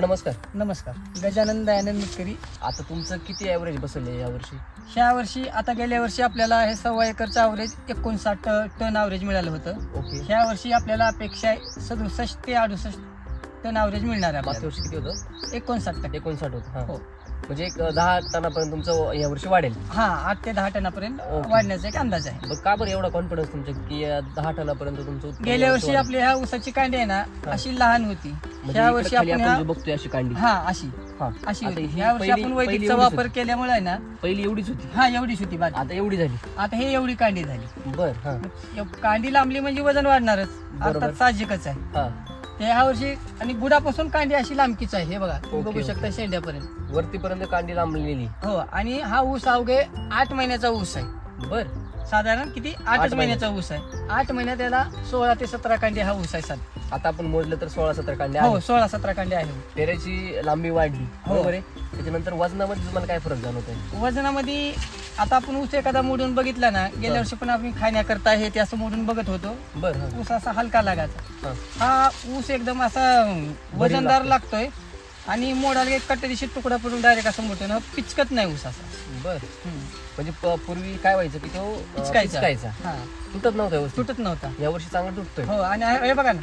नमस्कार. नमस्कार. गजानन दयानंद मिटकरी आता तुमचं किती ॲव्हरेज बसले या वर्षी? ह्या वर्षी आता गेल्या वर्षी आपल्याला हे सव्वा एकरचं अवरेज एकोणसाठ टन अवरेज मिळालं होतं. ओके. ह्या वर्षी आपल्याला अपेक्षा आहे सदुसष्ट ते अडुसष्ट टन अवरेज मिळणार आहे मागच्या. वर्षी किती होतं? एकोणसाठ टक्के. एकोणसाठ होतं हा. हो. म्हणजे एक दहा टनापर्यंत तुमचं या वर्षी वाढेल. हा आठ ते दहा टनापर्यंत. वाढण्याचा एक अंदाज आहे. मग का बरं एवढा कॉन्फिडन्स तुमच्या की या दहा टनापर्यंत तुमचं उत्पन्न गेल्या वर्षी वाढेल? आपली ह्या ऊसाची कांडी आहे ना अशी लहान होती. म्हणजे ह्या इकडे वर्षी खाली आपण आपण ह्या जे बघतोय अशी कांडी. हा अशी. हा. अशी आता होती. ही ह्या वर्षी पहिली- आपण पहिली वैदिकचा एवढीच वापर होती. केल्यामुळे आहे ना पहिली एवढीच होती. हा एवढीच होती. बाकी आता एवढी झाली. आता हे एवढी कांडी झाली. बर हा. एव- कांडी लांबली म्हणजे वजन वाढणारच. बरोबर. अर्थात साहजिकच आहे. हा. ते ह्या वर्षी आणि गुडापासून कांडी अशी लांबकीच आहे हे बघा. तुम्ही ओके, बघू ओके. शकता शेंड्यापर्यंत. वरतीपर्यंत कांडी लांबलेली. हो आणि हा ऊस अवघे आठ महिन्याचा ऊस आहे. बर. साधारण किती? आठ महिन्याचा ऊस आहे. आठ महिन्यात त्याला सोळा ते सतरा कांडी हा ऊस आहे साध आता आपण मोजलं तर सोळा सतरा कांड्या हो आहेत. सोळा सतरा कांडी आहे. पेऱ्याची लांबी वाढली. हो. बरोबर आहे? त्याच्यानंतर वजनामध्ये तुम्हाला काय फरक जाणवत आहे वजनामध्ये आता आपण ऊस एखादा मोडून बघितला ना गेल्या. वर्षी पण आपण खाण्याकरता हे ते असं मोडून बघत होतो. बर हा. ऊस असा हलका लागायचा. हा. हा ऊस एकदम असा वजनदार लागतो. लागतोय आणि मोडाला एक कट्टे दिवशी तुकडा पडून डायरेक्ट असं मोठं ना पिचकत नाही ऊस असा. बर. म्हणजे प- पूर्वी काय व्हायचं की तो अं, पिचकायचा. पिचकायचा. हा. तुटत नव्हता व्यवस्थित. तुटत नव्हता. या वर्षी चांगला तुटतोय. हो आणि हे बघा ना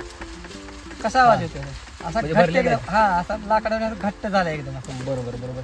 कसा आवाज. येतो असा म्हणजे घट्ट हा असा लाकडाने घट्ट झाला एकदम असं. बरोबर बरोबर.